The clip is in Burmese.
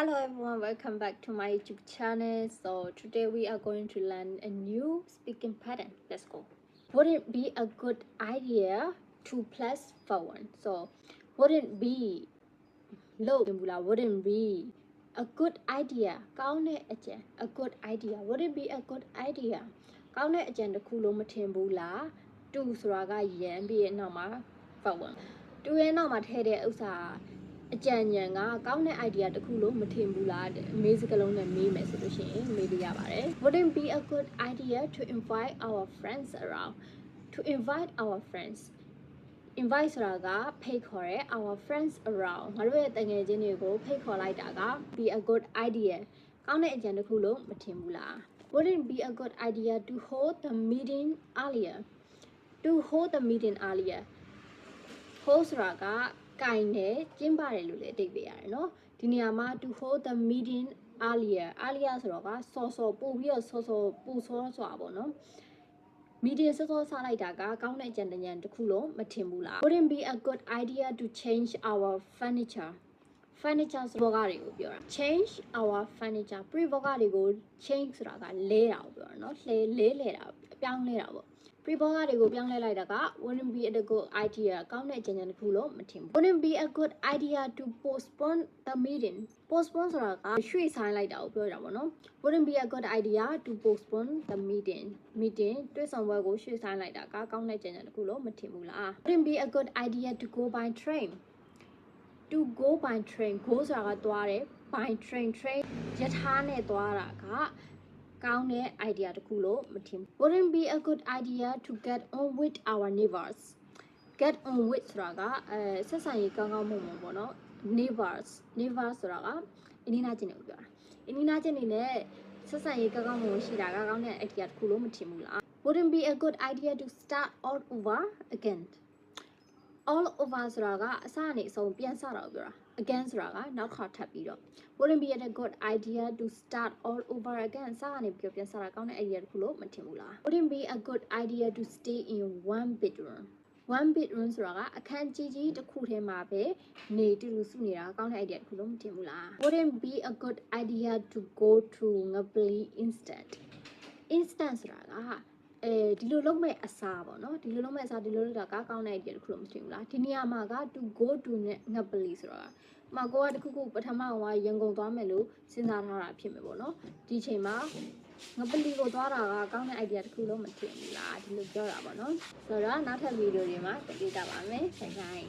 Hello everyone, welcome back to my YouTube channel. So today we are going to learn a new speaking pattern. Let's go. Would it be a good idea to plus for one? So wouldn't be low wouldn't be a good idea ကောင်းတဲ့အကြံ a good idea would it be a good idea ကောင်းတဲ့အကြံတစ်ခုလုံးမထင်ဘူးလားတူဆိုတာကရန်ပြီးရဲ့နောက်မှာ for one တူရဲ့နောက်မှာထည့်တဲ့ဥစ္စာ အကြံဉာဏ်ကကောင်းတဲ့ idea တစ်ခုလုံးမထင်ဘူးလားတဲ့အမေးစကလုံးနဲ့မေးမယ်ဆိုလို့ရှိရင်မေးလို့ရပါတယ် wouldn't be a good idea to invite our friends around to invite our friends invite ဆိုတာကဖိတ်ခေါ်ရဲ our friends around ငါတို့ရဲ့တငယ်ချင်းတွေကိုဖိတ်ခေါ်လိုက်တာက be a good idea ကောင်းတဲ့အကြံတစ်ခုလုံးမထင်ဘူးလား wouldn't be a good idea to hold the meeting earlier to hold the meeting earlier hold ဆိုတာက ကင်တယ်ကျင်းပါတယ်လို့လည်းအဓိပ္ပာယ်ရတယ်เนาะဒီနေရာမှာ to hold the meeting earlier earlier ဆိုတော့ကစောစောပို့ပြီးတော့စောစောပူစောစွာပေါ့နော် media စောစောစားလိုက်တာကကောင်းတဲ့အကြံဉာဏ်တစ်ခုလုံးမထင်ဘူးလား wouldn't be a good idea to change our furniture furniture ဆိုဘောကတွေကိုပြောတာ change our furniture pre ဘောကတွေကို change ဆိုတာကလဲတာကိုပြောတာเนาะလဲလဲလဲတာပြောင်းလဲတာပေါ့ pre ဘောကတွေကိုပြောင်းလဲလိုက်တာက wouldn't be a good idea ကောင်းတဲ့အကြံဉာဏ်တစ်ခုလုံးမထင်ဘူး wouldn't be a good idea to postpone the meeting postpone ဆိုတာကရွှေ့ဆိုင်းလိုက်တာကိုပြောတာပေါ့နော် wouldn't be a good idea to postpone the meeting meeting တွေ့ဆုံပွဲကိုရွှေ့ဆိုင်းလိုက်တာကကောင်းတဲ့ကြံကြံတစ်ခုလုံးမထင်ဘူးလား wouldn't be a good idea to go by train to go by train go ဆိုတာကသွားတယ် by train train ယထာနဲ့သွားတာက ကောင်းတဲ့ idea တစ်ခုလို့မထင်ဘူး wouldn't be a good idea to get on with our neighbors get on with ဆိုတာကအဲဆက်ဆံရေးကောင်းကောင်းမွန်မွန်ပေါ့နော် neighbors neighbors ဆိုတာကအင်းနာချင်းတွေကိုပြောတာအင်းနာချင်းတွေနဲ့ဆက်ဆံရေးကောင်းကောင်းမွန်မွန်ရှိတာကကောင်းတဲ့ idea တစ်ခုလို့မထင်ဘူးလား wouldn't be a good idea to start all over again all over ဆိုတာကအစအနေအဆုံးပြန်စတာကိုပြောတာ again ဆိုတာကနောက်ခါထပ်ပြီးတော့ wouldn't be a good idea to start all over again စကနေပြီးတော့ပြန်စတာကောင်းတဲ့ idea တစ်ခုလို့မထင်ဘူးလား wouldn't be a good idea to stay in one bedroom one bedroom ဆိုတာကအခန်းကြီးကြီးတစ်ခုထဲမှာပဲနေတူတူစုနေတာကောင်းတဲ့ idea တစ်ခုလုံးမထင်ဘူးလား wouldn't be a good idea to go to ngapli instant instant ဆိုတာက အဲဒီလိုလုံးမဲ့အစားပေါ့နော်ဒီလိုလုံးမဲ့အစားဒီလိုလုပ်တာကကောင်းတဲ့ idea တစ်ခုလို့မထင်ဘူးလားဒီနေရာမှာက to go to နဲ့ ngapli ဆိုတာကမကောကတခုခုပထမကရန်ကုန်သွားမယ်လို့စဉ်းစားထားတာဖြစ်မယ်ပေါ့နော်ဒီချိန်မှာငပလီကိုသွားတာကကောင်းတဲ့ idea တစ်ခုလုံးမထင်ဘူးလားဒီလိုပြောတာပေါ့နော်ဆိုတော့နောက်ထပ်ဗီဒီယိုတွေမှာတွေ့ကြပါမယ်ဆိုင်ဆိုင်